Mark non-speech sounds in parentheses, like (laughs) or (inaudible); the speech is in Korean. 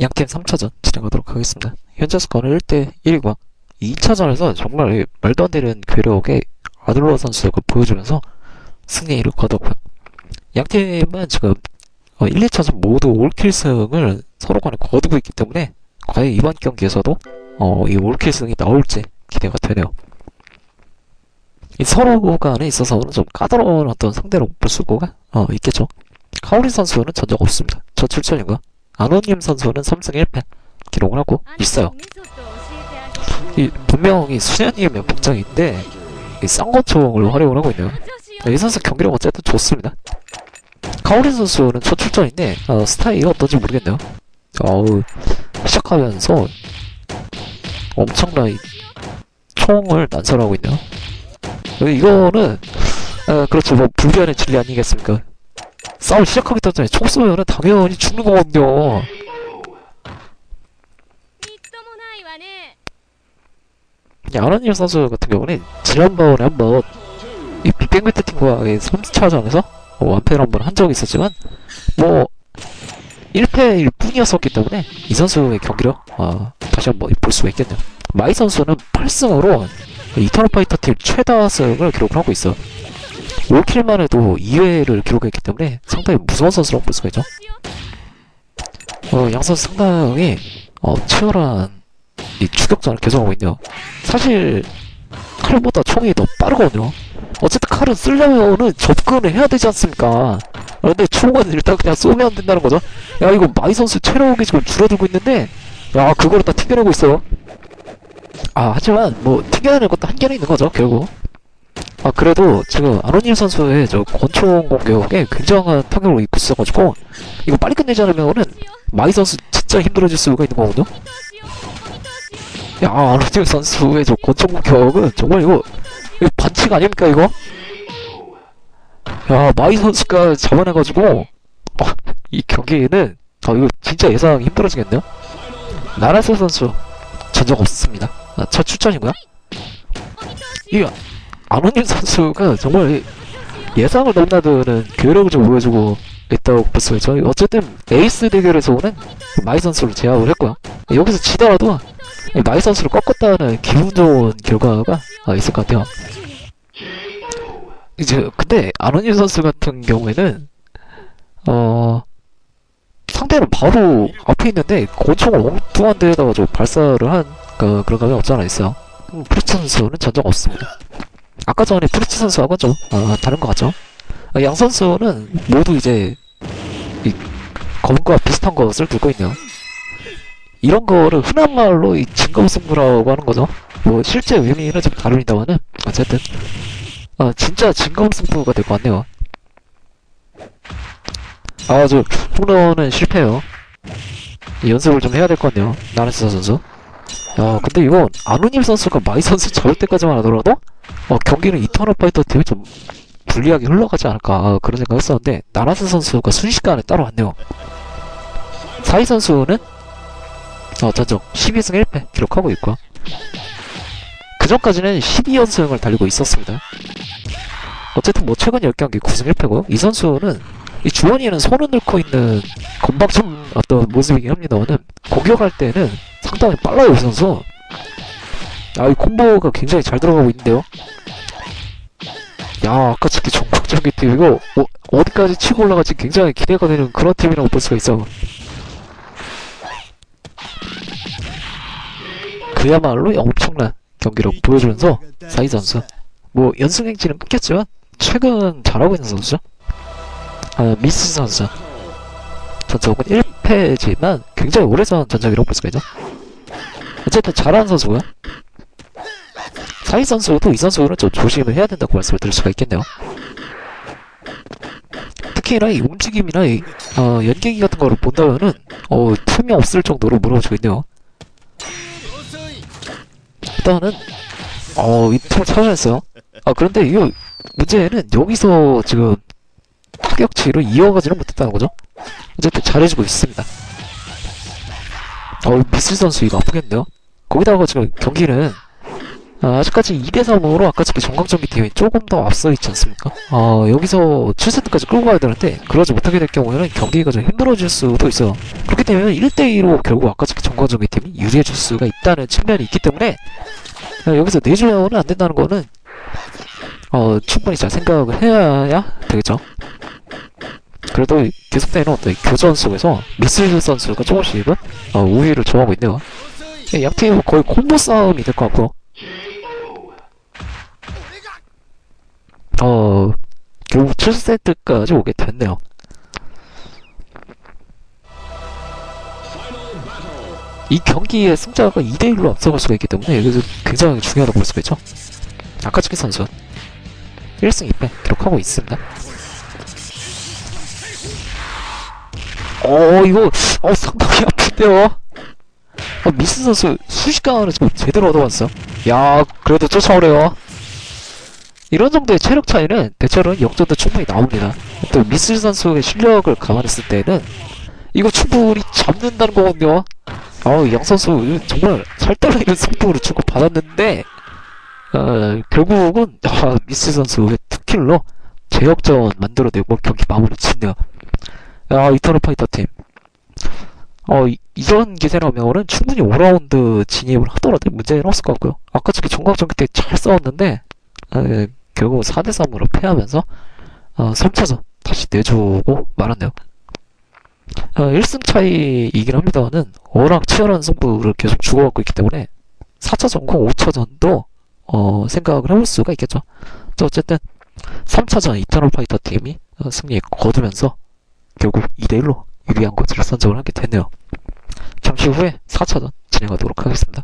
양팀 3차전 진행하도록 하겠습니다. 현재 스코어는 1대 1이고 2차전에서 정말 말도 안 되는 괴력의 아들로 선수가 보여주면서 승리를 거뒀고요. 양팀은 지금 어, 1, 2차전 모두 올킬승을 서로 간에 거두고 있기 때문에 과연 이번 경기에서도 어, 이 올킬승이 나올지 기대가 되네요. 이 서로 간에 있어서는 좀 까다로운 어떤 상대로 볼 수가 어, 있겠죠. 카오리 선수는 전적 없습니다. 저 출전이고요. 안호님 선수는 3승 1패 기록을 하고 있어요. 이 분명히 수녀님의 복장인데 이 쌍권총을 활용을 하고 있네요. 이 선수 경기력 어쨌든 좋습니다. 카오리 선수는 첫 출전인데 어, 스타일이 어떤지 모르겠네요. 어우 시작하면서 엄청난 이 총을 난사하고 있네요. 어, 이거는 어, 그렇죠 뭐 불변의 진리 아니겠습니까? 싸움 시작하기 전에 총 쏘면 당연히 죽는 거거든요. 야라님 선수 같은 경우는 지난번에 한번 이 빅뱅베트 팀과 3차전에서 뭐 완패를 한번 한 적이 있었지만 뭐 1패일 뿐이었었기 때문에 이 선수의 경기력 어, 다시 한번 볼 수가 있겠네요 마이 선수는 8승으로 이터널 파이터 팀 최다 승을 기록하고 있어 5킬만 해도 2회를 기록했기 때문에 상당히 무서운 선수라고 볼 수가 있죠. 어, 양 선수 상당히 어, 치열한 이 추격전을 계속하고 있네요. 사실 칼보다 총이 더 빠르거든요. 어쨌든 칼은 쓰려면은 접근을 해야 되지 않습니까? 아, 근데 총은 일단 그냥 쏘면 된다는 거죠. 야 이거 마이 선수 체력이 지금 줄어들고 있는데 야 그거를 다 튕겨내고 있어요. 아 하지만 뭐 튕겨내는 것도 한계는 있는 거죠 결국. 아 그래도 지금 아로님 선수의 저 권총 공격에 굉장한 타격을 입고 있어가지고 이거 빨리 끝내지 않으면은 마이 선수 진짜 힘들어질 수가 있는 거거든요? 야 아로님 선수의 저 권총 공격은 정말 이거, 이거 반칙 아닙니까 이거? 야 마이 선수가 잡아내가지고 아, 이 경기에는 아 이거 진짜 예상하기 힘들어지겠네요? 나라세 선수 전적 없습니다 아, 첫 출전이고요 이거 아노님 선수가 정말 이 예상을 넘나드는 교력을 좀 보여주고 있다고 볼 수가 있죠. 어쨌든, 에이스 대결에서는 마이 선수를 제압을 했고요. 여기서 지더라도, 이 마이 선수를 꺾었다는 기분 좋은 결과가 아, 있을 것 같아요. 이제 근데 아노니 선수 같은 경우에는 어 상대는 바로 앞에 있는데 권총을 엉뚱한 데에다가 좀 발사를 한 그, 그런 감이 없지 않아 있어요. 음, 프리츠 선수는 전적 없습니다. 아까 전에 프리츠 선수하고 좀 어, 다른 것 같죠. 어, 양 선수는 모두 이제 이 검과 비슷한 것을 들고 있네요. 이런 거를 흔한 말로 이 진검승부라고 하는 거죠. 뭐 실제 의미는 좀 다릅니다만은 어쨌든 아 진짜 진검승부가 될 것 같네요. 아저 홈런은 실패요. 연습을 좀 해야 될 것 같네요. 나르스 선수. 야 근데 이건 아누님 선수가 마이 선수 (laughs) 잡을 때까지만 하더라도 어 경기는 이터널 파이터 팀이 좀 불리하게 흘러가지 않을까 아, 그런 생각했었는데 나라스 선수가 순식간에 따라왔네요. 사이 선수는 어, 전적 12승 1패 기록하고 있고요. 그 전까지는 12연승을 달리고 있었습니다. 어쨌든 뭐 최근 10경기 9승 1패고요. 이 선수는 이 주원이는 손을 넣고 있는 건방진 어떤 모습이긴 합니다만은 공격할 때는 상당히 빨라요, 이 선수. 아, 이 콤보가 굉장히 잘 들어가고 있는데요. 야, 아까 특히 전국적인 팀 이거 어, 어디까지 치고 올라갈지 굉장히 기대가 되는 그런 팀이라고 볼 수가 있어. 그야말로 엄청난 경기력 보여주면서 사이 선수 뭐 연승 행진은 끊겼지만 최근 잘하고 있는 선수죠. 아, 미스 선수 전적은 1패지만 굉장히 오래전 전적이라고 볼 수가 있죠. 어쨌든 잘하는 선수고요. 사이 선수도 이 선수는 좀 조심을 해야 된다고 말씀을 드릴 수가 있겠네요. 특히나 이 움직임이나 이 어, 연계기 같은 거를 본다면은 어, 틈이 없을 정도로 무너지고 있네요. 일단은 어, 이 틈을 찾아냈어요. 아 그런데 이거 문제는 여기서 지금 타격치를 이어가지는 못했다는 거죠. 어쨌든 잘해주고 있습니다. 어, 미술 선수 이거 아프겠네요. 거기다가 지금 경기는 아, 아직까지 2대3으로 아까 전에 정강정기 팀이 조금 더 앞서 있지 않습니까? 어, 여기서 7세트까지 끌고 가야 되는데 그러지 못하게 될 경우에는 경기가 좀 힘들어질 수도 있어요. 그렇기 되면 1대2로 결국 아까 전에 정관적인 팀이 유리해질 수가 있다는 측면이 있기 때문에 어, 여기서 내주면은 안 된다는 거는 어, 충분히 잘 생각을 해야 되겠죠. 그래도 계속되는 어떤 교전 속에서 미슬 선수가 조금씩은 어, 우위를 점하고 있네요. 양팀 거의 콤보 싸움이 될 것 같고 어, 결국 7세트까지 오게 됐네요. 이 경기의 승자가 2대1로 앞서갈 수가 있기 때문에 여기서 굉장히 중요하다고 볼 수가 있죠. 아카츠키 선수 1승 2패 기록하고 있습니다. 어, 이거, 어, 상당히 아픈데요? 어, 미스 선수 순식간으로 지금 제대로 얻어왔어. 야, 그래도 쫓아오래요. 이런 정도의 체력 차이는 대체로는 역전도 충분히 나옵니다. 또 미스 선수의 실력을 감안했을 때는 이거 충분히 잡는다는 거거든요. 어, 양 선수 정말 살떨리는 승부를 주고 받았는데 어, 결국은 아, 미스 선수의 투킬로 재역전 만들어내고 경기 마무리 짓네요. 아, 이터널 파이터 팀. 어, 이, 이런 기세라면은 충분히 5라운드 진입을 하더라도 문제는 없을 것 같고요. 아까 저기 종각전기 때 잘 싸웠는데, 에, 결국 4대3으로 패하면서, 어, 3차전 다시 내주고 말았네요. 어, 1승 차이이긴 합니다만은, 워낙 치열한 승부를 계속 주고받고 있기 때문에, 4차전과 5차전도, 어, 생각을 해볼 수가 있겠죠. 자, 어쨌든, 3차전 이터널 파이터 팀이 어, 승리 거두면서, 결국 2대1로 유리한 것을 선정을 하게 됐네요. 잠시 후에 4차전 진행하도록 하겠습니다.